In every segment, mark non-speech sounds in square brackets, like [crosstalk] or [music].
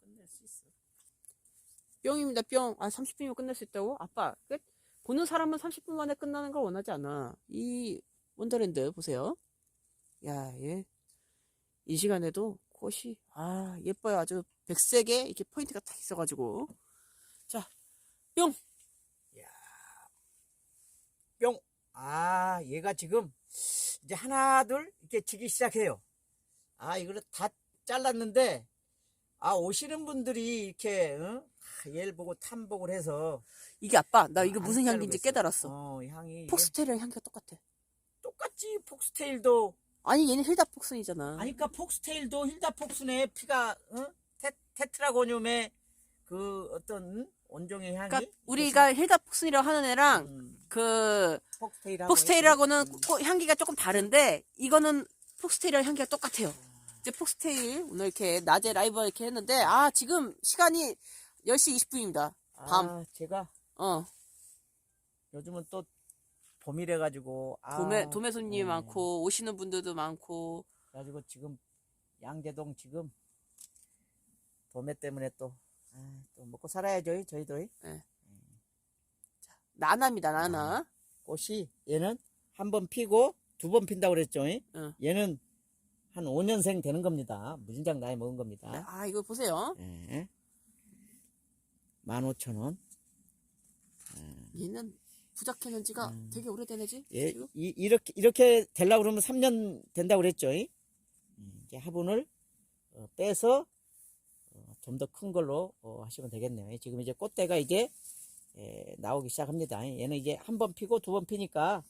끝낼 수 있어. 뿅입니다, 뿅. 아, 30분이면 끝낼 수 있다고? 아빠, 끝? 보는 사람은 30분 만에 끝나는 걸 원하지 않아. 이 원더랜드 보세요. 야, 얘. 이 시간에도 꽃이, 아, 예뻐요. 아주 백색에 이렇게 포인트가 딱 있어가지고. 자, 뿅! 뿅. 아, 얘가 지금 이제 하나 둘 이렇게 지기 시작해요. 아, 이거를 다 잘랐는데 아 오시는 분들이 이렇게 응? 아, 얘를 보고 탐복을 해서 이게 아빠, 나 이거 안 무슨 향기인지 자르고. 깨달았어. 어, 향이 이게 폭스테일이랑 향기가 똑같아. 똑같지 폭스테일도 아니, 얘는 힐다 폭슨이잖아. 아니 그러니까 폭스테일도 힐다 폭스네 피가 응? 테, 테트라고늄의 그 어떤 응? 온종의 향이 그러니까 우리가 힐다 폭슨이라고 하는 애랑 음, 그 폭스테일하고 폭스테일하고는 음. 코- 향기가 조금 다른데 이거는 폭스테일이랑 향기가 똑같아요. 이제 폭스테일 오늘 이렇게 낮에 라이브 이렇게 했는데 아 지금 시간이 10시 20분입니다. 밤. 아, 제가 어 요즘은 또 봄이래 가지고 아, 도매 도매 손님이 음. 많고 오시는 분들도 많고 그래가지고 지금 양재동 지금 도매 때문에 또, 아, 또 먹고 살아야죠 저희도 나나입니다 나나. 꽃이 얘는 한 번 피고 두 번 핀다고 그랬죠 응. 얘는 한 5년생 되는 겁니다 무진장 나이 먹은 겁니다 아 이거 보세요. 예. 15,000원 얘는 부작해놓은 지가 음. 되게 오래된 애지. 예, 지금? 이, 이렇게 이렇게 되려고 그러면 3년 된다고 그랬죠 음, 이제 화분을 어, 빼서 좀 더 큰 걸로 어, 하시면 되겠네요. 지금 이제 꽃대가 이제 에, 나오기 시작합니다. 얘는 이제 한 번 피고 두 번 피니까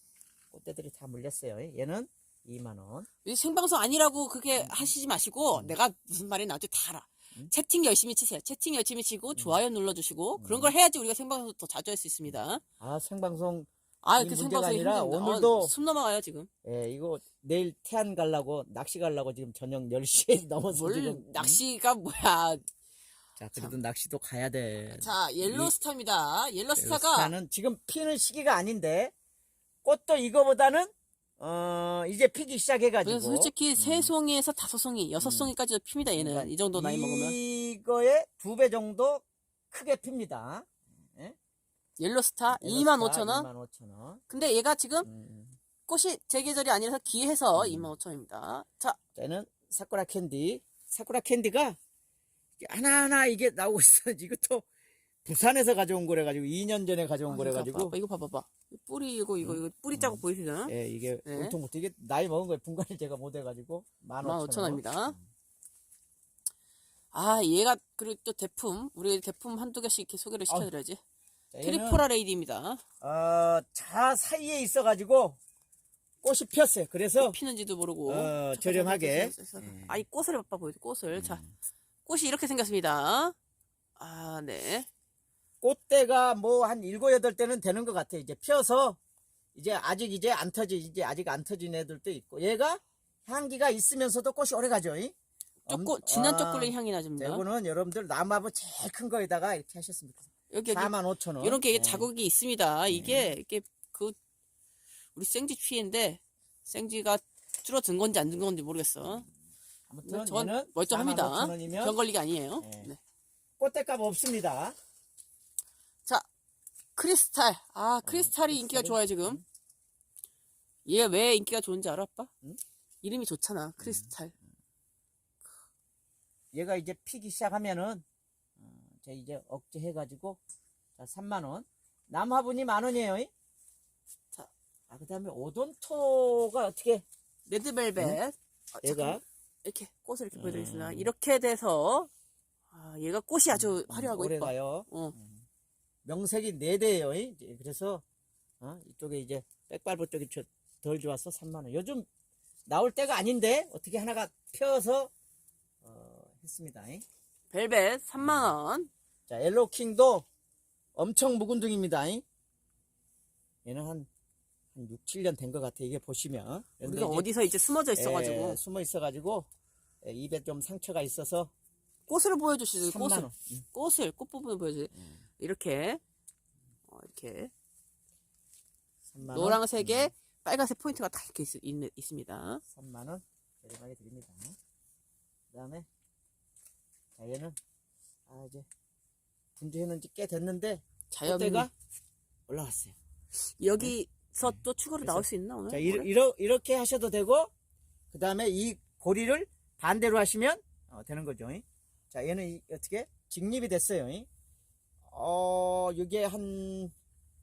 꽃대들이 다 물렸어요. 얘는 2만 원. 이 생방송 아니라고 그게 하시지 마시고 내가 무슨 말이 나한테 다 알아. 음. 채팅 열심히 치세요. 채팅 열심히 치고 좋아요 눌러주시고 그런 걸 해야지 우리가 생방송 더 자주 할 수 있습니다. 아 생방송 아, 이 그 문제가 생방송이 아니라 힘듭니다. 오늘도- 어, 숨 넘어가요 지금. 예, 이거 내일 태안 가려고 낚시 가려고 지금 저녁 10시에 [laughs] 넘어서 뭘 지금 음? 낚시가 뭐야? 자 그래도 낚시도 가야 돼. 자 옐로스타입니다. 옐로스타가 스타는 지금 피는 시기가 아닌데 꽃도 이거보다는 어 이제 피기 시작해가지고 그래서 솔직히 세 송이에서 다섯 송이, 여섯 송이까지도 핍니다. 얘는 그러니까 이 정도 나이 먹으면 이거의 두 배 정도 크게 핍니다. 옐로스타 25,000원. 25,000원. 근데 얘가 지금 음, 꽃이 제 계절이 아니라서 기해서 음. 25,000원입니다. 자, 저는 사쿠라 캔디. 사쿠라 캔디가 하나하나 이게 나오고 있어. 이것도 부산에서 가져온 거래 가지고 2년 전에 가져온 아, 거래 가지고 아빠, 이거 봐봐봐. 뿌리 이거 이거 이거 뿌리 짜고 음. 보이시나? 예 이게 네. 울퉁불퉁 이게 나이 먹은 거에 분간을 제가 못 해가지고 15,000원. 15,000원입니다. 아, 얘가 그리고 또 대품 우리 대품 한두 개씩 이렇게 소개를 시켜드려야지. 자, 트리포라 레이디입니다. 어, 자 사이에 있어 가지고 꽃이 폈어요. 그래서 피는지도 모르고. 어, 저렴하게. 잠깐, 잠깐, 잠깐. 예. 아, 이 꽃을 봐봐 보여줘. 꽃을. 자, 음. 꽃이 이렇게 생겼습니다. 아, 네. 꽃대가 뭐 한 일곱 여덟 대는 되는 것 같아. 이제 펴서 이제 아직 이제 안 터지 이제 아직 안 터진 애들도 있고 얘가 향기가 있으면서도 꽃이 오래 가죠. 이? 쪼꼬, 엄- 진한 아, 초콜릿 향이 나집니다. 대구는 여러분들 나무하고 제일 큰 거에다가 이렇게 좋겠어요. 여기, 여기 4만 5천 원. 이렇게 예. 자국이 있습니다. 이게 이게 그 우리 생쥐 취인데 생쥐가 줄어든 건지 안 든 건지 모르겠어. 아무튼 전 얘는 멀쩡합니다. 4만 5천 원이면 병 걸리기 아니에요. 예. 네. 꽃대값 없습니다. 자, 크리스탈. 아, 크리스탈이 어, 인기가 크리스탈이- 좋아요 지금. 얘 왜 인기가 좋은지 알아, 아빠? 응? 이름이 좋잖아, 크리스탈. 얘가 이제 피기 시작하면은 어, 제 이제 억제 해가지고 자 3만 원. 남화분이 만 원이에요. 이? 자. 아 그다음에 오돈토가 어떻게 레드벨벳. 아, 얘가 잠깐만. 이렇게 꽃을 이렇게 보여드리겠습니다. 음. 이렇게 돼서 아, 얘가 꽃이 아주 화려하고 오래 예뻐. 가요. 어. 명색이 네 대예요. 이? 이제 그래서 어, 이쪽에 이제 백발보 쪽이 저- 덜 좋아서 3만 원. 요즘 나올 때가 아닌데 어떻게 하나가 펴서 어, 했습니다. 이? 벨벳 3만 원. 자 엘로킹도 엄청 묵은 둥입니다. 이? 얘는 한, 한 6, 7년 된 것 같아. 이게 보시면. 우리가 어디서 이제 숨어져 있어가지고 예, 숨어 있어가지고 예, 입에 좀 상처가 있어서 꽃을 보여주시죠. 3만 꽃을 원. 음. 꽃을 꽃 부분을 보여주세요. 이렇게 어, 이렇게 3만 원. 노란색에 빨간색 포인트가 다 이렇게 있, 있, 있습니다. 3만 원 저렴하게 드립니다. 그 다음에 자 얘는 아 이제 분주했는지 꽤 됐는데 자연 꽃대가 올라왔어요. 여기서 또 추가로 나올 수 있나 오늘? 자 이러, 이러, 이렇게 하셔도 되고 그 다음에 이 고리를 반대로 하시면 어, 되는 거죠. 이. 자 얘는 이- 어떻게 직립이 됐어요. 이. 어 이게 한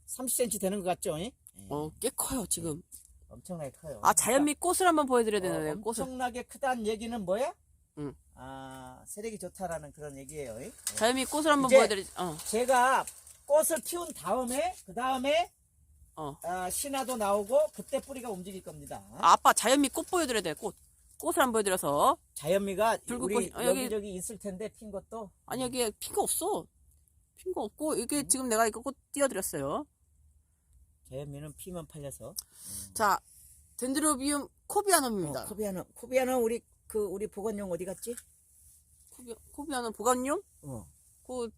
30cm 되는 것 같죠? 이? 예, 어, 꽤 커요 지금. 엄청나게 커요. 아 자연미 꽃을 한번 보여드려야 어, 되는데 꽃을. 엄청나게 크다는 얘기는 뭐야? 응. 아 세력이 좋다라는 그런 얘기예요. 이. 자연미 꽃을 한번 이제- 보여드리. 어, 제가 꽃을 피운 다음에 그 다음에 어. 아, 신화도 나오고 그때 뿌리가 움직일 겁니다. 아, 아빠 자연미 꽃 보여드려야 돼 꽃. 꽃을 한번 보여드려서. 자연미가 붉은 우리 어, 여기- 여기저기 있을 텐데 핀 것도 아니 여기 핀거 없어. 핀 거 없고 이게 지금 내가 이거 꽃 띄워드렸어요. 자연미는 피면 팔려서 자 덴드로비움 코비아놈입니다. 어, 코비아는 코비아는 우리 그 우리 보건용 어디 갔지? 코비, 코비아는 보관용? 어. 그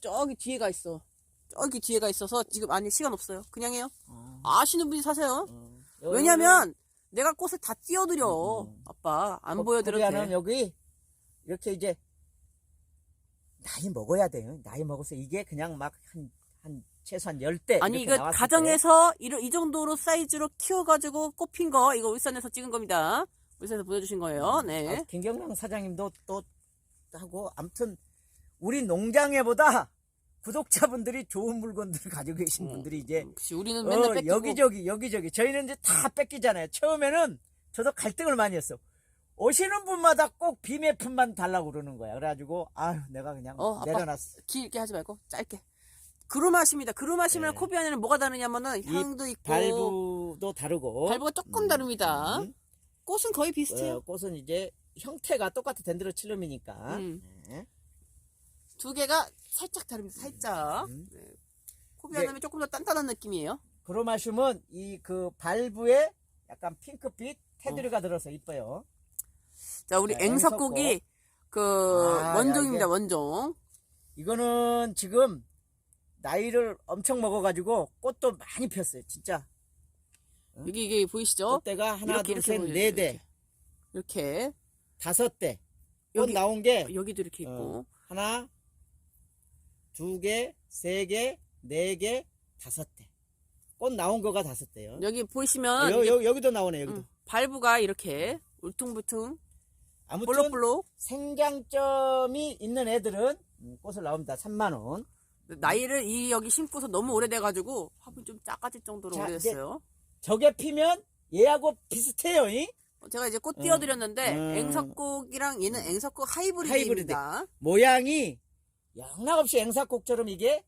저기 뒤에가 있어. 저기 뒤에가 있어서 지금 아니 시간 없어요. 그냥 해요. 어. 아시는 분이 사세요. 어. 요- 왜냐면 내가 꽃을 다 띄워드려. 음, 음. 아빠 안 코- 보여드려도 돼. 여기 이렇게 이제 나이 먹어야 돼요. 나이 먹어서 이게 그냥 막 한 한 최소한 10대 아니 이거 가정에서 이런 이 정도로 사이즈로 키워가지고 꽃핀 거 이거 울산에서 찍은 겁니다. 울산에서 보여주신 거예요. 네. 아, 김경랑 사장님도 또 하고 아무튼 우리 농장에보다 구독자분들이 좋은 물건들을 가지고 계신 음, 분들이 이제 역시 우리는 맨날 어, 뺏기고 여기저기 여기저기 저희는 이제 다 뺏기잖아요. 처음에는 저도 갈등을 많이 했어. 오시는 분마다 꼭 비매품만 달라고 그러는 거야. 그래가지고 아유 내가 그냥 어. 내려놨어. 길게 하지 말고 짧게. 그루마십니다. 그루마시면 네. 코비아는 뭐가 다르냐면은 향도 있고 발부도 다르고 발부가 조금 음, 다릅니다. 음. 꽃은 거의 비슷해요. 어, 꽃은 이제 형태가 똑같아 덴드로칠름이니까 음. 네. 두 개가 살짝 다릅니다. 살짝. 음. 네. 코비아는 조금 더 단단한 느낌이에요. 크로마슘은 이 그 발부에 약간 핑크빛 테두리가 들어서 이뻐요. 자, 우리 자, 앵석고기 그 아, 원종입니다. 야, 이게- 원종. 이거는 지금 나이를 엄청 먹어가지고 꽃도 많이 폈어요. 진짜 여기 이게 보이시죠? 꽃대가 하나, 이렇게 둘, 이렇게 셋, 보여요, 네 대, 이렇게. 다섯 대. 꽃 여기- 나온 게 여기도 이렇게 있고. 어, 하나, 두 개, 세 개, 네 개, 다섯 대. 꽃 나온 거가 다섯 대요. 여기 보시면 여, 이게, 여, 여기도 나오네 여기도. 음, 발부가 이렇게 울퉁불퉁 아무튼 볼록볼록 생장점이 있는 애들은 음, 꽃을 나옵니다. 3만 원. 나이를 이 여기 심고서 너무 오래돼가지고 화분이 좀 작아질 정도로 자, 오래됐어요. 저게 피면 얘하고 비슷해요. 이? 제가 이제 꽃 음. 띄워드렸는데 음. 앵석곡이랑 얘는 앵석곡 하이브리드입니다. 모양이 영락없이 앵사kok처럼 이게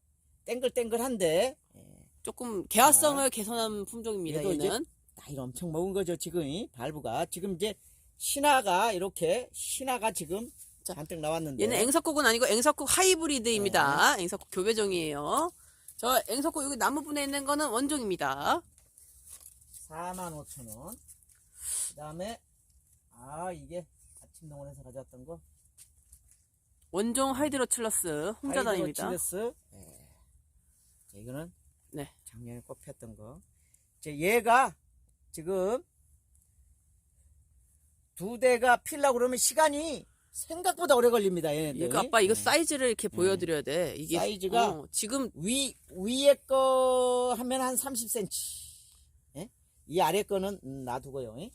땡글땡글한데 예, 조금 개화성을 개선한 품종입니다. 얘도 이제 얘는 나이를 엄청 먹은 거죠 지금 이 발부가 지금 이제 신화가 이렇게 신화가 지금 자, 잔뜩 나왔는데 얘는 앵석곡은 아니고 앵석곡 하이브리드입니다. 앵석곡 교배종이에요. 저 앵석곡 여기 나무 분에 있는 거는 원종입니다. 4만 5천 원. 그 다음에 아 이게 아침 농원에서 가져왔던 거 원종 하이드로칠러스 홍자단입니다. 하이드로치레스. 예. 자, 이거는 네. 작년에 꽃 폈던 거. 이제 얘가 지금 두 대가 필라고 그러면 시간이 생각보다 오래 걸립니다. 얘네들. 이거 아빠 이거 네. 사이즈를 이렇게 보여드려야 돼. 이게 사이즈가 어, 지금 위 위에 거 하면 한 30cm. 예? 이 아래 거는 음, 놔두고요. 예?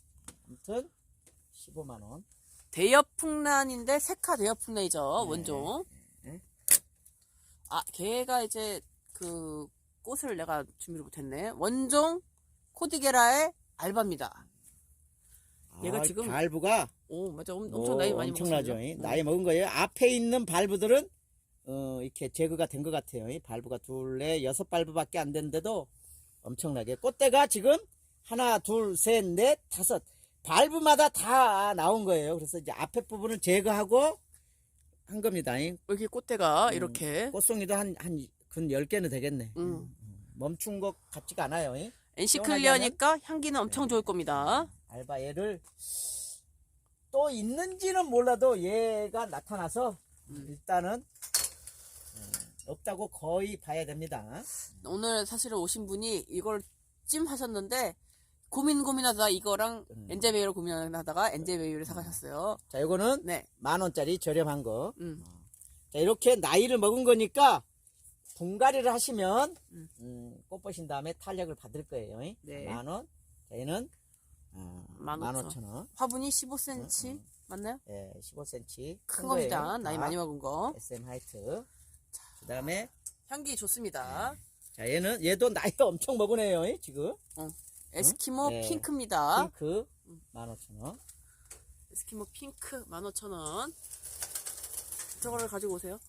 아무튼 15만 원. 대엽풍란인데 색화 대엽풍란이죠 네. 원종. 네. 아 걔가 이제 그 꽃을 내가 준비를 못했네. 원종 코디게라의 알바입니다. 얘가 아, 지금 발부가 오 맞아 엄- 엄청 나이 많이 엄청나죠. 먹었어요. 예? 나이 먹은 거예요. 앞에 있는 발부들은 어, 이렇게 제거가 된 것 같아요. 이 발부가 둘, 넷, 여섯 발부밖에 안 됐는데도 엄청나게 꽃대가 지금 하나, 둘, 셋, 넷, 다섯 발부마다 다 나온 거예요. 그래서 이제 앞에 부분을 제거하고 한 겁니다. 이 여기 꽃대가 음. 이렇게 꽃송이도 한, 한, 근 10개는 되겠네. 음. 멈춘 것 같지가 않아요. 이? NC 클리어니까 향기는 엄청 좋을 겁니다. 알바 얘를 또 있는지는 몰라도 얘가 나타나서 음. 일단은 음, 없다고 거의 봐야 됩니다. 오늘 사실은 오신 분이 이걸 찜 하셨는데 고민 고민하다가 이거랑 음. 엔젤베이를 고민하다가 엔젤베이를 사가셨어요. 자, 요거는 네, 만 원짜리 저렴한 거. 음. 자, 이렇게 나이를 먹은 거니까 분갈이를 하시면 음. 음, 꽃 보신 다음에 탄력을 받을 거예요. 네. 만 원. 자, 얘는 어, 만만 오천. 오천 원. 화분이 15cm 응, 응. 맞나요? 예, 15cm. 큰 겁니다. 나이 많이 먹은 거. SM 하이트. 그 다음에 향기 좋습니다. 자, 얘는 얘도 나이 [laughs] 엄청 먹으네요. 이, 지금. 에스키모 네. 핑크입니다. 핑크 15,000원. 에스키모 핑크 15,000원. 저거를 가지고 오세요.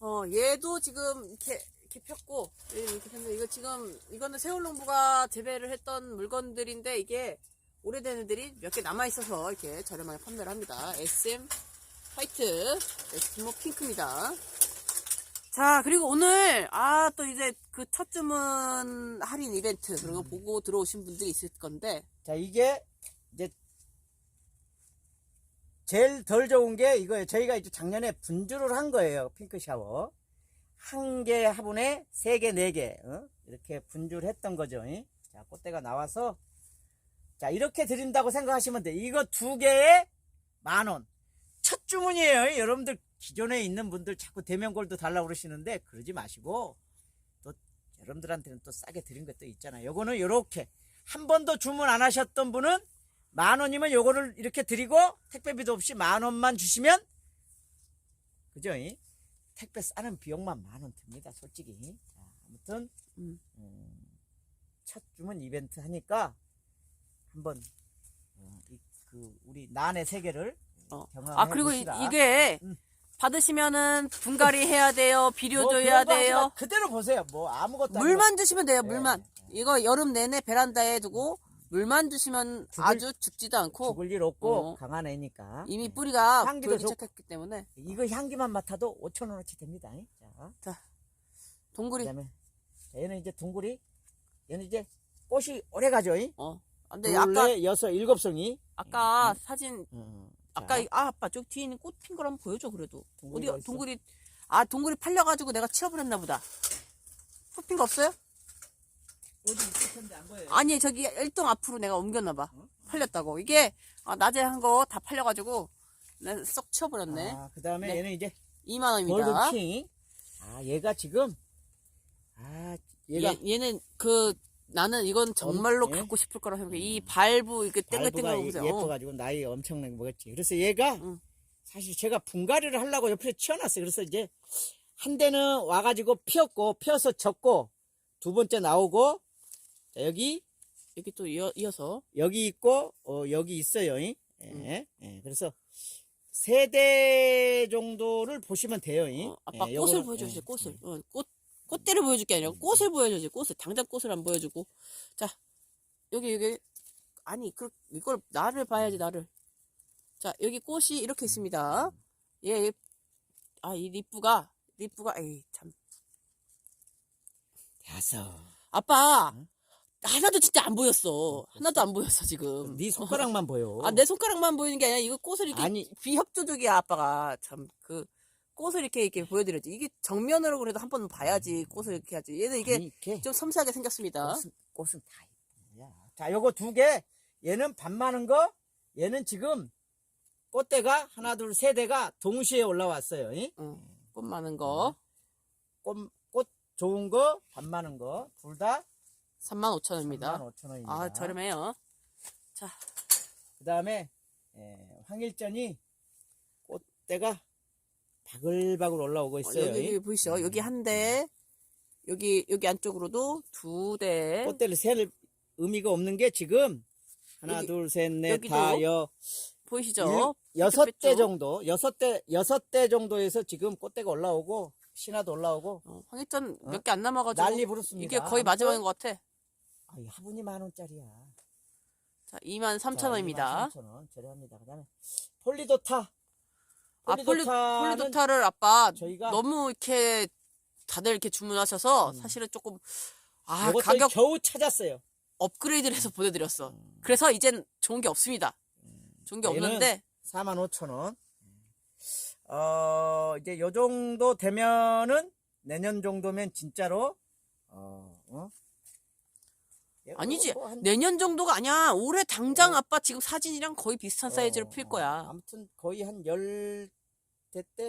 어, 얘도 지금 이렇게, 이렇게 폈고, 예, 이렇게 폈는데, 이거 지금, 이거는 세월농부가 재배를 했던 물건들인데, 이게 오래된 애들이 몇 개 남아있어서 이렇게 저렴하게 판매를 합니다. SM 화이트, 에스키모 핑크입니다. 자, 그리고 오늘, 아, 또 이제 그 첫 주문 할인 이벤트, 그런 거 보고 들어오신 분들이 있을 건데, 자, 이게 이제 제일 덜 좋은 게 이거예요. 저희가 이제 작년에 분주를 한 거예요. 핑크 샤워. 한 개 화분에 세 개, 네 개, 어? 이렇게 분주를 했던 거죠. 이? 자, 꽃대가 나와서 자, 이렇게 드린다고 생각하시면 돼. 이거 두 개에 만 원. 첫 주문이에요. 여러분들 기존에 있는 분들 자꾸 대면골도 달라고 그러시는데 그러지 마시고 또 여러분들한테는 또 싸게 드린 것도 있잖아요. 요거는 요렇게 한 번도 주문 안 하셨던 분은 만 원이면 요거를 이렇게 드리고 택배비도 없이 만 원만 주시면 그죠? 이? 택배 싸는 비용만 만 원 듭니다. 솔직히. 자, 아무튼 음. 음, 첫 주문 이벤트 하니까 한번 어, 이, 그 우리 난의 세계를 어. 경험해 아 그리고 이, 보시라. 게 음. 받으시면은 분갈이 해야 돼요 비료 뭐 줘야 그런 거 하지 마. 돼요 그대로 보세요. 뭐 아무것도 아니고 물만 주시면 돼요 네. 물만 이거 여름 내내 베란다에 두고 물만 주시면 죽을- 아주 죽지도 않고 죽을 일 없고 어. 강한 애니까 이미 네. 뿌리가 향기도 보이기 좋고. 시작했기 때문에 이거 향기만 맡아도 5천 원어치 됩니다. 자, 동굴이 그다음에 자, 얘는 이제 둥글이 얘는 이제 꽃이 오래 가죠. 이? 어 근데 둘, 아까 넷, 여섯, 일곱 송이. 아까 사진 어, 아까 자, 이- 아 아빠 저기 뒤에 있는 꽃핀걸 한번 보여줘 그래도 동굴이가 어디 있어? 동굴이 아 동굴이 팔려가지고 내가 치워버렸나 보다 꽃 핀 거 없어요? 어디 있을 텐데 안 보여요. 아니 저기 1동 앞으로 내가 옮겼나 봐 어? 팔렸다고 이게 아, 낮에 한 거 다 팔려가지고 내가 썩 치워버렸네 아, 그다음에 네. 얘는 이제 2만 원입니다 골드킹. 아, 얘가 지금 아, 얘가 얘, 는그 나는 이건 정말로 예? 갖고 싶을 거라 생각해 이 발부 이게 발부가 땡글땡글 보세요 어. 예뻐가지고 나이 엄청나게 먹었지. 그래서 얘가 응. 사실 제가 분갈이를 하려고 옆에 치워놨어요. 그래서 이제 한 대는 와가지고 피었고 피어서 졌고 두 번째 나오고 자, 여기 여기 또 이어, 이어서 여기 있고 어, 여기 있어요. 이. 예, 음. 예, 그래서 세 대 정도를 보시면 돼요. 이. 어, 아빠 예, 꽃을 요거는, 보여주세요 예, 꽃을 예. 어, 꽃 꽃대를 보여줄 게 아니라 꽃을 보여줘야지. 꽃을 당장 꽃을 안 보여주고. 자 여기 여기. 아니 그 이걸 나를 봐야지 나를. 자 여기 꽃이 이렇게 있습니다. 얘아이 리프가 리프가 에이 참. 다섯. 아빠 응? 하나도 진짜 안 보였어. 하나도 안 보였어 지금. 네 손가락만 보여. 아 내 손가락만 보이는 게 아니라 이거 꽃을 이렇게 아니. 비협조적이야 아빠가. 참그 꽃을 이렇게 이렇게 보여드렸지 이게 정면으로 그래도 한 번 봐야지 꽃을 이렇게 하지 얘는 이게 아니, 이렇게 좀 섬세하게 생겼습니다 꽃은, 꽃은 다 이쁘야. 자, 요거 두 개. 얘는 반 많은 거. 얘는 지금 꽃대가 하나, 둘, 세 대가 동시에 올라왔어요. 이? 응, 꽃 많은 거 꽃, 꽃 좋은 거, 반 많은 거. 둘 다 35,000원입니다 35,000원입니다. 아 저렴해요 그 다음에, 황일전이 꽃대가 바글바글 올라오고 어, 있어요. 여기, 여기 보이시죠 여기 한 대 여기 여기 안쪽으로도 두 대 꽃대를 셀 의미가 없는 게 지금 하나, 여기- 둘, 셋, 넷, 다, 여, 보이시죠 여섯 대 뺐죠? 정도, 여섯 대, 여섯 대 정도에서 지금 꽃대가 올라오고, 신화도 올라오고, 어, 황희전 어? 몇개 안 남아가지고 난리 부르습니다. 이게 거의 마지막인 것 같아 아, 이 화분이 만 원짜리야. 자 23,000원입니다 3,000원 저렴합니다. 그 다음에 폴리도타. 아 폴리, 폴리도타는 폴리도타를 아빠 저희가 너무 이렇게 다들 이렇게 주문하셔서 음. 사실은 조금 아 가격 겨우 찾았어요. 업그레이드를 해서 보내드렸어 음. 그래서 이젠 좋은 게 없습니다 좋은 게 얘는 없는데 45,000원. 어, 이제 요 정도 되면은 내년 정도면 진짜로 어, 어? 예, 아니지 뭐 한- 내년 정도가 아니야 올해 당장 어. 아빠 지금 사진이랑 거의 비슷한 사이즈로 어, 필 어, 거야 아무튼 거의 한 열대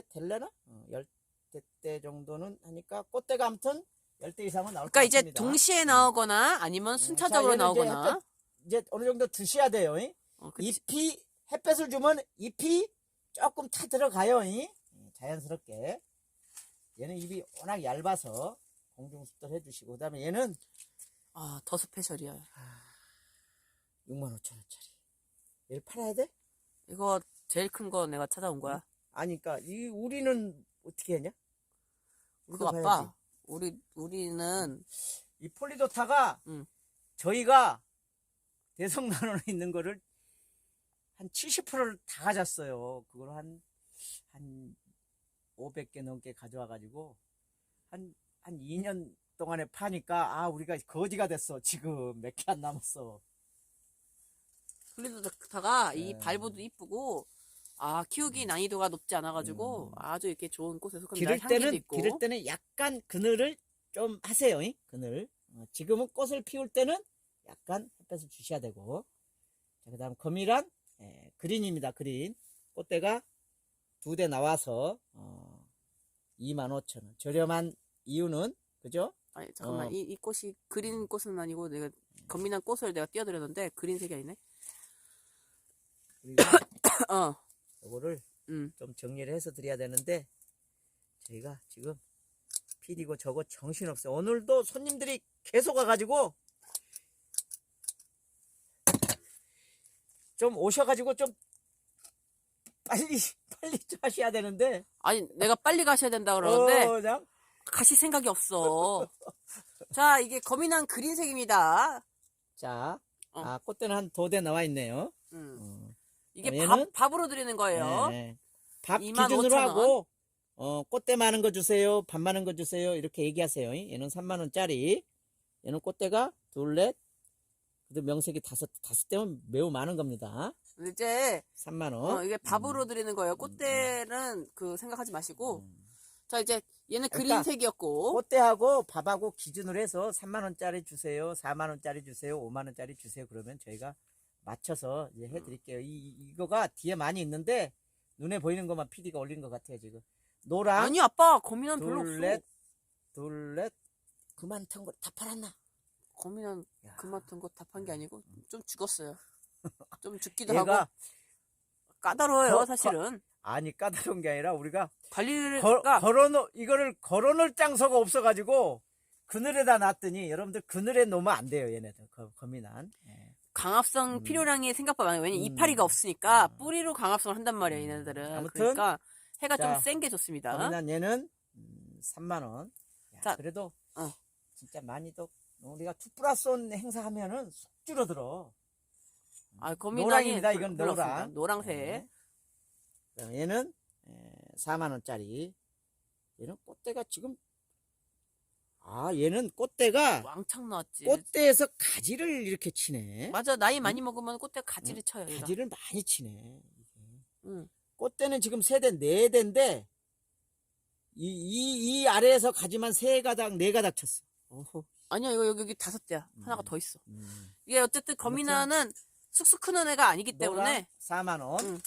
될래나? 어, 열대 대 정도는 하니까 꽃대가 아무튼 열 대 이상은 나올 것 그러니까 이제 같습니다. 동시에 나오거나 아니면 순차적으로 자, 얘는 이제 나오거나. 햇볕 이제 어느 정도 두셔야 돼요. 이? 어, 그치. 잎이 햇볕을 주면 잎이 조금 타 들어가요. 이? 예, 자연스럽게. 얘는 잎이 워낙 얇아서 공중 습도 해주시고 그다음에 얘는 아, 더 스페셜이야. 6만 5천 원짜리. 얘를 팔아야 돼? 이거 제일 큰 거 내가 찾아온 거야. 아니, 그니까, 이, 우리는 어떻게 했냐? 그거 우리도 아빠. 봐야지. 우리 우리는 이 폴리도타가, 응. 저희가 대성난원에 있는 거를 한 70%를 다 가졌어요. 그걸 한, 한 500개 넘게 가져와가지고, 한, 한 2년 동안에 파니까, 아, 우리가 거지가 됐어. 지금 몇 개 안 남았어. 플리도타가 이 네. 발보도 이쁘고 아 키우기 난이도가 높지 않아가지고 음. 아주 이렇게 좋은 꽃에 속합니다. 기를 때는, 있고. 기를 때는 약간 그늘을 좀 하세요. 잉? 그늘. 어, 지금은 꽃을 피울 때는 약간 햇볕을 주셔야 되고. 자, 그 다음 거미란, 예, 그린입니다. 그린. 꽃대가 두 대 나와서, 어, 25,000원. 저렴한 이유는, 그죠? 아니 잠깐만 어. 이, 이 꽃이 그린 꽃은 아니고 내가 건민한 꽃을 내가 띄워드렸는데 그린색이 아니네. 그리고 [coughs] 어, 요거를 음. 좀 정리를 해서 드려야 되는데, 저희가 지금 필이고 저거 정신없어요. 오늘도 손님들이 계속 와가지고, 좀 오셔가지고 좀 빨리, [laughs] 빨리 좀 하셔야 되는데, 아니 내가 빨리 가셔야 된다 그러는데 어, 그냥 가실 생각이 없어. 자 이게 거민한 그린색입니다. 자, 어. 아, 꽃대는 한 두 대 나와 있네요. 음. 어, 이게 얘는? 밥 밥으로 드리는 거예요. 네. 밥 25,000 기준으로 원. 하고, 어, 꽃대 많은 거 주세요. 밥 많은 거 주세요. 이렇게 얘기하세요. 얘는 3만원짜리. 얘는 꽃대가 둘, 넷, 그래도 명색이 다섯, 다섯 대면 매우 많은 겁니다. 이제 3만원. 어, 이게 밥으로 드리는 거예요. 꽃대는 그 생각하지 마시고 음. 자 이제 얘는 그러니까 그린색이었고 꽃대하고 밥하고 기준으로 해서 3만원짜리 주세요. 4만원짜리 주세요. 5만원짜리 주세요. 그러면 저희가 맞춰서 이제 해드릴게요. 이, 이거가 뒤에 많이 있는데, 눈에 보이는 것만 PD가 올린 것 같아요, 지금. 노랑, 아니 아빠 거민한 별로 없어. 둘넷, 둘넷, 그만 턴거다 팔았나? 거민한 야. 그 맡은 거 답한 게 아니고 좀 죽었어요. [laughs] 좀 죽기도 하고 얘가, 까다로워요 거- 사실은. 아니, 까다로운 게 아니라 우리가 관리를 걸, 그러니까 걸어놓, 이거를 걸어놓을 장소가 없어가지고, 그늘에다 놨더니, 여러분들 그늘에 놓으면 안 돼요, 얘네들. 거, 거미난. 예. 강압성 음. 필요량이 생각보다 많아요. 왜냐면 음. 이파리가 없으니까 음. 뿌리로 강압성을 한단 말이에요, 얘네들은. 아무튼, 그러니까 해가 자, 좀센 게 좋습니다. 거미난 얘는, 음, 3만원. 자, 그래도, 어. 진짜 많이도, 우리가 투 플러스 원 행사하면은 쑥 줄어들어. 아, 거민한이 노랑입니다. 별- 이건 노랑. 노랑색. 네. 얘는 4만원짜리. 얘는 꽃대가 지금, 아, 얘는 꽃대가, 왕창 나왔지. 꽃대에서 가지를 이렇게 치네. 맞아, 나이 많이 먹으면 꽃대 가지를 쳐요. 얘가. 가지를 많이 치네. 응. 꽃대는 지금 세 대, 네 대인데, 이, 이, 이 아래에서 가지만 세 가닥, 네 가닥 쳤어. 어허. 아니야, 이거 여기, 여기 다섯 대야. 하나가 음. 더 있어. 음. 이게 어쨌든 거미나는 쑥쑥 크는 애가 아니기 때문에 4만원. 음.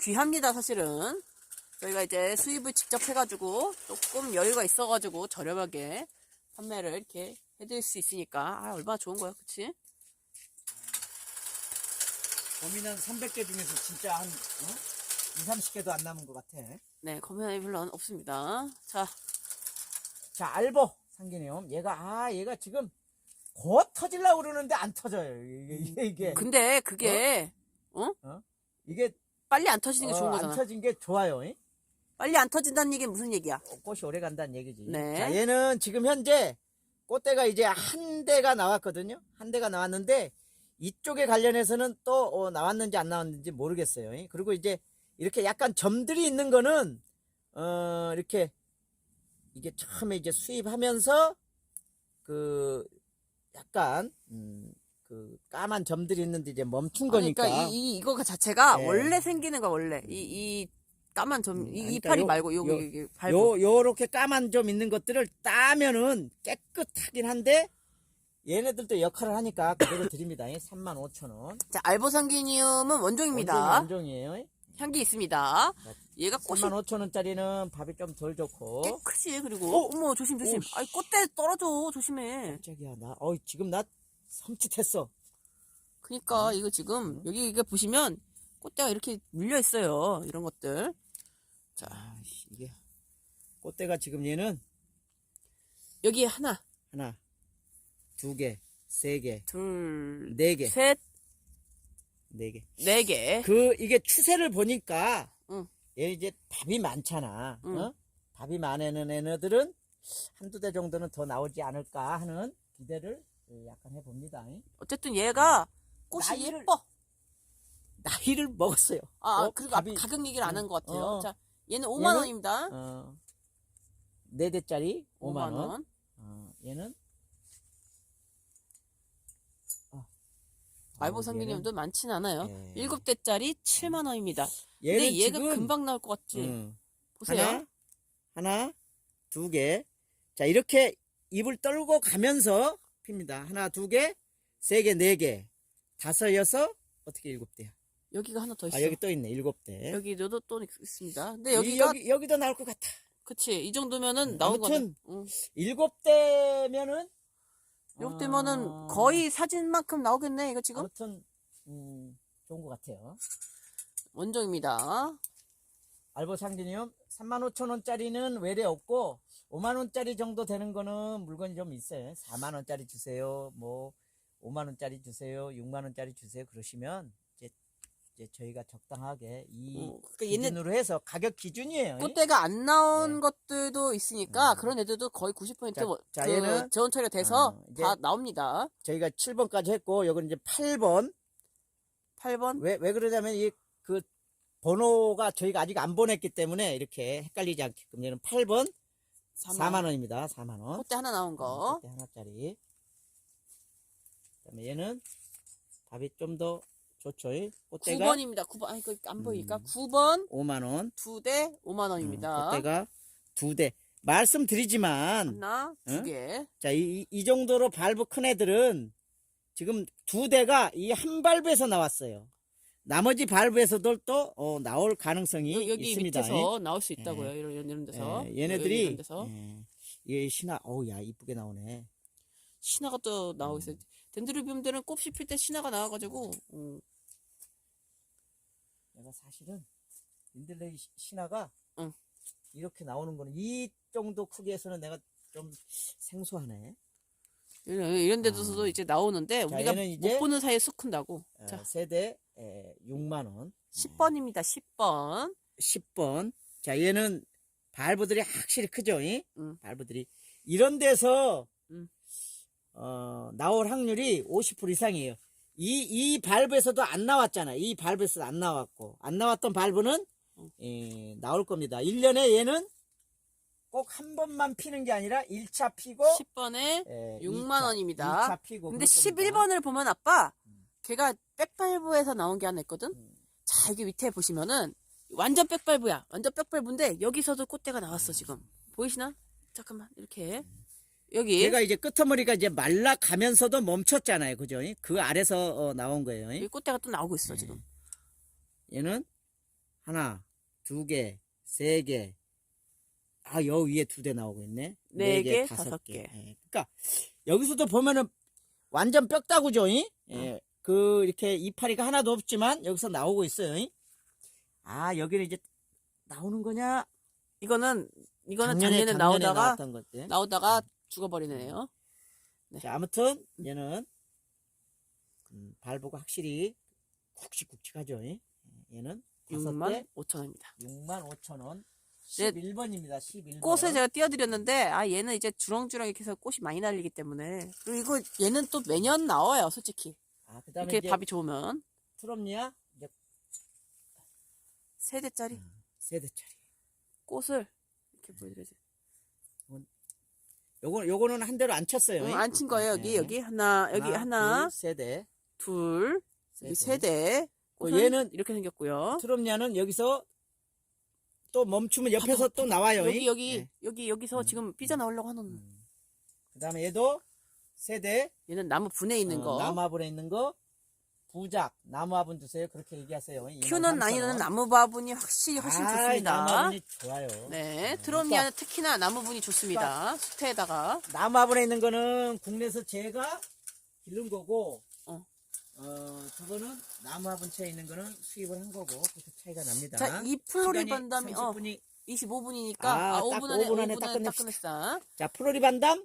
귀합니다, 사실은. 저희가 이제 수입을 직접 해가지고 조금 여유가 있어가지고 저렴하게 판매를 이렇게 해드릴 수 있으니까 아, 얼마나 좋은 거야, 그치? 고민한 300개 중에서 진짜 한, 어? 2, 30개도 안 남은 것 같아. 네, 거미나이 물론 없습니다. 자, 자, 알보 상기네요. 얘가, 아, 얘가 지금 곧 터질라고 그러는데 안 터져요. 이게, 이게. 근데 그게 이게 빨리 안 터지는 게 어, 좋은 안 거잖아. 터진 게 좋아요. 이? 빨리 안 터진다는 얘기는 무슨 얘기야? 어, 꽃이 오래 간다는 얘기지. 네. 자, 얘는 지금 현재 꽃대가 이제 한 대가 나왔거든요. 한 대가 나왔는데 이쪽에 관련해서는 또 어, 나왔는지 안 나왔는지 모르겠어요. 이? 그리고 이제 이렇게 약간 점들이 있는 거는 어, 이렇게 이게 처음에 이제 수입하면서 그 약간 음, 그 까만 점들이 있는데 이제 멈춘 거니까. 그러니까 이, 이 이거 자체가 네. 원래 생기는 거 원래 이 이 까만 점, 음, 이 아니, 이파리 그러니까 요- 말고 여기 요- 여기. 요, 요렇게 까만 점 있는 것들을 따면은 깨끗하긴 한데, 얘네들도 역할을 하니까 그대로 [coughs] 드립니다. 35,000원. 자, 알보상기니움은 원종입니다. 원종이에요. 향기 있습니다. 얘가 꽃이 3만 5천 원짜리는 밥이 좀 덜 좋고. 꽤 크지 그리고 어? 어머 조심 조심. 오, 씨. 아이 꽃대 떨어져 조심해. 깜짝이야 나. 어 지금 나 섬찟했어. 그니까 이거 지금 여기 이게 보시면 꽃대가 이렇게 물려 있어요. 이런 것들. 자 이게 꽃대가 지금 얘는 여기 하나, 하나, 두 개, 세 개, 둘, 네 개, 셋, 네 개. 네 개. 그 이게 추세를 보니까 응. 얘 이제 밥이 많잖아. 응. 어? 밥이 많은 애들은 한두 대 정도는 더 나오지 않을까 하는 기대를 약간 해봅니다. 어쨌든 얘가 꽃이 나이를- 예뻐. 나이를 먹었어요. 아, 어, 그리고 밥이- 가격 얘기를 안 한 것 같아요. 어. 자, 얘는 5만 얘는? 원입니다. 어, 네 대짜리 5만 5만 원. 원. 어, 얘는 어. 알보 어, 상기님도 많진 않아요. 예. 일곱 대짜리 7만 원입니다. 얘는 근데 얘가 지금 금방 나올 것 같지? 음, 보세요. 하나, 하나, 두 개. 자, 이렇게 입을 떨고 가면서 핍니다. 하나, 두 개, 세 개, 네 개, 다섯, 여섯, 어떻게 일곱 대야? 여기가 하나 더 있어. 아, 여기 또 있네. 일곱 대. 여기도 또 있습니다. 근데 이- 여기가 여기, 여기도 나올 것 같아. 그치 이 정도면은 음, 나온 거네. 아무튼 응. 일곱 대면은 이렇게 되면은 어, 거의 사진만큼 나오겠네 이거 지금 아무튼 음, 좋은 것 같아요. 원종입니다. 알보 상진이요. 3만 5천 원짜리는 외래 없고 5만 원짜리 정도 되는 거는 물건이 좀 있어요. 4만 원짜리 주세요. 뭐 5만 원짜리 주세요. 6만 원짜리 주세요. 그러시면 이제, 이제 저희가 적당하게 이 어, 그러니까 기준으로 해서 가격 기준이에요. 꽃대가 안 나온 네. 것들도 있으니까 음. 그런 애들도 거의 90% 자, 원- 자, 그 얘는, 재원 처리가 돼서 어, 이제- 다 나옵니다. 저희가 7번까지 했고 여기는 이제 8번 8번 왜, 왜 그러냐면 이 그 번호가 저희가 아직 안 보냈기 때문에 이렇게 헷갈리지 않게끔 얘는 8번 4만, 원 입니다. 4만 원. 꽃대 하나 나온 거. 그때 하나짜리. 그다음에 얘는 밥이 좀 더 좋죠. 이 꽃대가 9번입니다. 9번 아니 그안 보이니까 음. 9번 5만 원. 두 대 5만 원입니다. 꽃대가 두 대. 말씀드리지만 하나, 두 응? 개. 자, 이, 이 정도로 발브 큰 애들은 지금 두 대가 이 한 발브에서 나왔어요. 나머지 발브에서도 또 어, 나올 가능성이 여- 여기 있습니다. 밑에서 나올 수 있다고요. 이런 이런 데서. 예, 얘네들이 이런 데서. 예, 이게 신화 어우 야 이쁘게 나오네. 신화가 또 나오고 음. 있어요. 덴드로비움들은 꽃이 필때 신화가 나와가지고 음, 내가 사실은 민들레 시- 신화가 응. 이렇게 나오는 거는 이 정도 크기에서는 내가 좀 생소하네. 이런, 이런 데서도 아. 이제 나오는데 자, 우리가 얘는 이제- 못 보는 사이에 쑥 큰다고. 어, 자, 세대 에, 6만 원. 10번입니다. 10번. 10번. 자, 얘는 발브들이 확실히 크죠? 이? 응. 발브들이. 이런 데서, 응. 어, 나올 확률이 50% 이상이에요. 이, 이 발브에서도 안 나왔잖아. 이 발브에서도 안 나왔고. 안 나왔던 발브는, 응. 예, 나올 겁니다. 1년에 얘는 꼭 한 번만 피는 게 아니라 1차 피고, 10번에 예, 6만 2차, 원입니다. 2차 피고. 근데 그럴 겁니다. 11번을 보면 아빠 음. 걔가 백발부에서 나온 게 하나 있거든. 음. 자 여기 밑에 보시면은 완전 백발부야. 완전 백발부인데 여기서도 꽃대가 나왔어 지금. 보이시나? 잠깐만 이렇게 여기 얘가 이제 끄트머리가 이제 말라가면서도 멈췄잖아요. 그죠? 그 아래서 어, 나온 거예요. 여기 꽃대가 또 나오고 있어 네. 지금. 얘는 하나, 두 개, 세 개. 아, 여 위에 두 대 나오고 있네. 네 개, 다섯 개. 개. 예, 그러니까 여기서도 보면은 완전 뼈다구죠. 이? 예, 그 이렇게 이파리가 하나도 없지만 여기서 나오고 있어요. 이? 아, 여기는 이제 나오는 거냐? 이거는 이거는 작년에, 나오다가 나왔던 것들. 나오다가 죽어버리네요. 네. 자, 아무튼 얘는 음, 발보가 확실히 굵직굵직하죠. 이? 예, 얘는 다섯 6만 대 5천 원입니다. 6만 5천 원. 네. 11번입니다. 11번. 꽃을 제가 띄워드렸는데 아 얘는 이제 주렁주렁 이렇게 해서 꽃이 많이 날리기 때문에 그리고 이거 얘는 또 매년 나와요 솔직히 아, 그다음에 이렇게 이제 밥이 좋으면 트럼니아 이제 세 대짜리 세 대짜리. 꽃을 이렇게 보여드려야지. 요거 요거는 한 대로 안 쳤어요. 응, 안친 거예요 여기 네. 여기 하나 여기 하나 둘, 세 대. 둘 여기 세세 대. 어, 꽃은 얘는 이렇게 생겼고요. 트럼니아는 여기서 또 멈추면 옆에서 또 나와요. 여기 여기 네. 여기 여기서 음, 지금 삐져 나오려고 하는 음. 그다음에 얘도 세 대. 얘는 나무 분에 있는 어, 거. 남아불에 있는 거. 부작, 나무 화분 주세요. 그렇게 얘기하세요. 키우는 23,000원. 난이는 나무 화분이 확실히 훨씬 좋습니다. 나무 화분이 좋아요. 네, 음, 트로미아는 특히나 나무분이 좋습니다. 수태에다가 나무 화분에 있는 거는 국내에서 제가 기른 거고, 어. 어, 저거는 나무 화분체에 있는 거는 수입을 한 거고, 그렇게 차이가 납니다. 자, 이 플로리 반담이 어, 30분이 25분이니까 아, 아, 딱 5분 안에 5분 안에 5분 딱 끝냅시다. 끝냈어. 자, 플로리 반담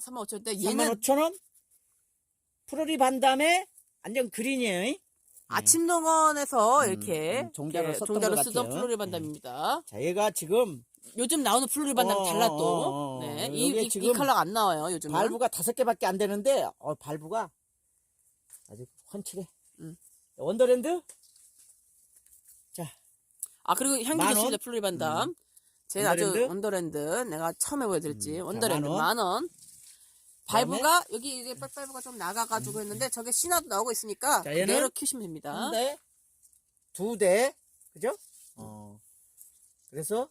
3만 5천 대 얘는 35,000원. 플로리 반담에 완전 그린이에요. 아침 농원에서 음, 이렇게 음, 종자로 이렇게 썼던 종자로 것 쓰던 같아요. 플로리 반담입니다. 자, 얘가 지금 요즘 나오는 플로리 반담 어, 달라 어, 또. 어, 어. 네, 이, 이, 이 지금 컬러가 안 나와요 요즘은. 발부가 다섯 개밖에 안 되는데, 어, 발부가 아주 훤칠해. 음. 원더랜드? 자, 아 그리고 향기 만 좋습니다 원? 플로리 반담. 제가 아주 원더랜드? 내가 처음에 보여드렸지 음, 자, 원더랜드 만 원. 만 원. 그다음에? 발부가 여기 이제 빨발부가 좀 나가가지고 했는데 저게 신화도 나오고 있으니까 자, 얘는? 그대로 키우시면 됩니다. 한 대, 두 대, 그죠? 어. 그래서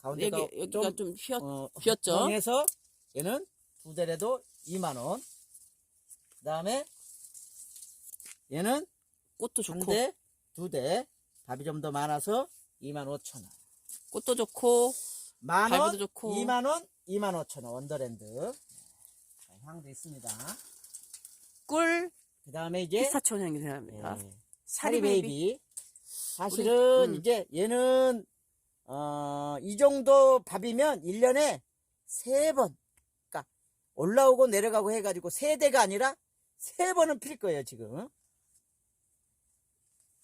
가운데가 여기 여기가 좀, 휘었. 어, 비었죠? 정해서 얘는 두 대래도 2만 원. 그다음에 얘는 꽃도 한 좋고 대, 두 대, 밥이 좀 더 많아서 2만 5천 원. 꽃도 좋고 만 발부도 원, 좋고. 2만 원, 2만 5천 원 원더랜드. 자, 향도 있습니다. 꿀 그 다음에 이제 피스타치오 향이 생각납니다. 예, 샤리 샤리 베이비. 사실은 음. 이제 얘는 어, 이 정도 밥이면 1년에 세 번. 그러니까 올라오고 내려가고 해 가지고 세 대가 아니라 세 번은 필 거예요, 지금.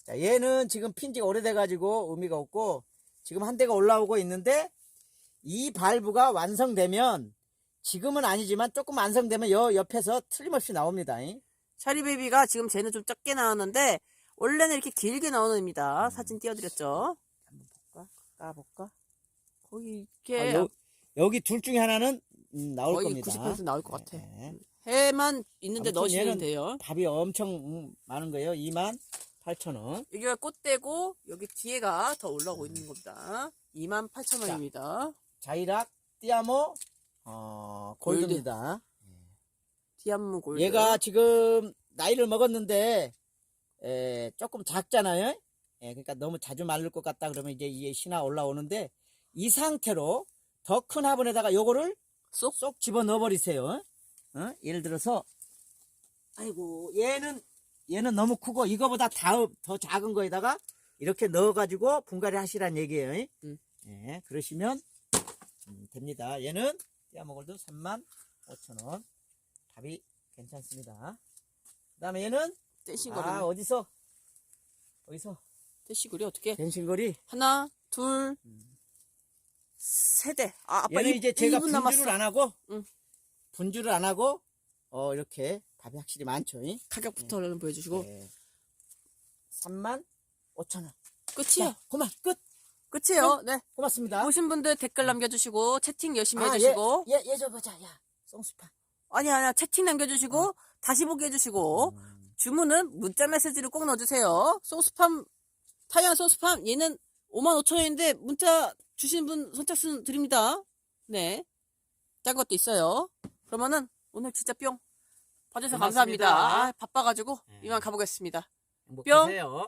자, 얘는 지금 핀 지가 오래돼 가지고 의미가 없고 지금 한 대가 올라오고 있는데 이 발부가 완성되면 지금은 아니지만 조금 완성되면 여 옆에서 틀림없이 나옵니다. 잉? 샤리 베이비가 지금 쟤는 좀 적게 나왔는데 원래는 이렇게 길게 나오는 애입니다. 음. 사진 띄워드렸죠. 한번 볼까? 까볼까? 거의 아, 이렇게 여, 여기 둘 중에 하나는 음, 나올 거의 겁니다. 90% 나올 것 같아. 네. 해만 있는데 넣으시면 돼요. 밥이 엄청 음, 많은 거예요. 2만 8천 원. 여기가 꽃대고 여기 뒤에가 더 올라오고 있는 겁니다. 28,000원입니다. 자이락 띠아모 어, 골드. 골드입니다. 디암무 골드. 얘가 지금 나이를 먹었는데 에, 조금 작잖아요. 예, 그러니까 너무 자주 마를 것 같다 그러면 이제 이게 신화 올라오는데 이 상태로 더 큰 화분에다가 요거를 쏙? 쏙 집어 넣어 버리세요. 어? 예를 들어서 아이고 얘는 얘는 너무 크고 이거보다 다, 더 작은 거에다가 이렇게 넣어 가지고 분갈이 하시란 얘기예요. 음. 예, 그러시면 음, 됩니다. 얘는 야먹을도 3만 5천 원. 답이 괜찮습니다. 그 다음에 얘는 떼시거리. 아 어디서 어디서 떼시거리 어떻게? 댄싱거리 하나, 둘, 세 대. 아, 아빠 얘는 이, 이제 제가 2분 남았어. 분주를 안 하고 응. 분주를 안 하고 어 이렇게 밥이 확실히 많죠. 잉? 가격부터 얼른 보여주시고. 예. 3만 5천 원. 끝이에요. 자, 그만 끝. 끝이에요. 네. 고맙습니다. 보신 분들 댓글 남겨주시고, 채팅 열심히 아, 해주시고. 얘, 얘, 얘 줘보자. 야, 송수파. 아니, 아니야. 채팅 남겨주시고, 다시 보기 해주시고, 음, 주문은 문자 메시지를 꼭 넣어주세요. 소스팜, 타이완 소스팜, 얘는 55,000원인데, 문자 주신 분 선착순 드립니다. 네. 짠 것도 있어요. 그러면은, 오늘 진짜 뿅. 봐주셔서. 감사합니다. 아, 바빠가지고, 네. 이만 가보겠습니다. 행복하세요.